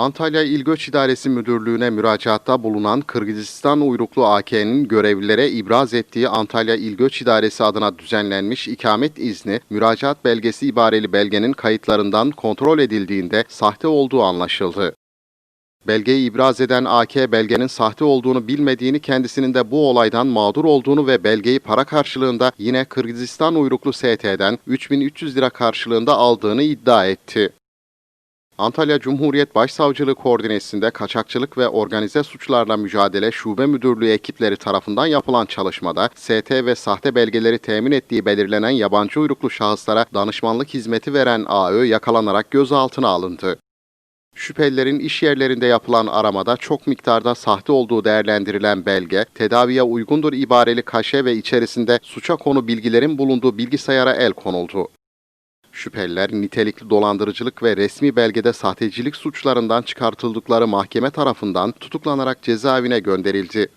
Antalya İl Göç İdaresi Müdürlüğü'ne müracaatta bulunan Kırgızistan uyruklu AK'nin görevlilere ibraz ettiği Antalya İl Göç İdaresi adına düzenlenmiş ikamet izni, müracaat belgesi ibareli belgenin kayıtlarından kontrol edildiğinde sahte olduğu anlaşıldı. Belgeyi ibraz eden AK belgenin sahte olduğunu bilmediğini kendisinin de bu olaydan mağdur olduğunu ve belgeyi para karşılığında yine Kırgızistan uyruklu ST'den 3300 lira karşılığında aldığını iddia etti. Antalya Cumhuriyet Başsavcılığı koordinesinde kaçakçılık ve organize suçlarla mücadele şube müdürlüğü ekipleri tarafından yapılan çalışmada ST ve sahte belgeleri temin ettiği belirlenen yabancı uyruklu şahıslara danışmanlık hizmeti veren AÖ yakalanarak gözaltına alındı. Şüphelilerin iş yerlerinde yapılan aramada çok miktarda sahte olduğu değerlendirilen belge, tedaviye uygundur ibareli kaşe ve içerisinde suça konu bilgilerin bulunduğu bilgisayara el konuldu. Şüpheliler nitelikli dolandırıcılık ve resmi belgede sahtecilik suçlarından çıkartıldıkları mahkeme tarafından tutuklanarak cezaevine gönderildi.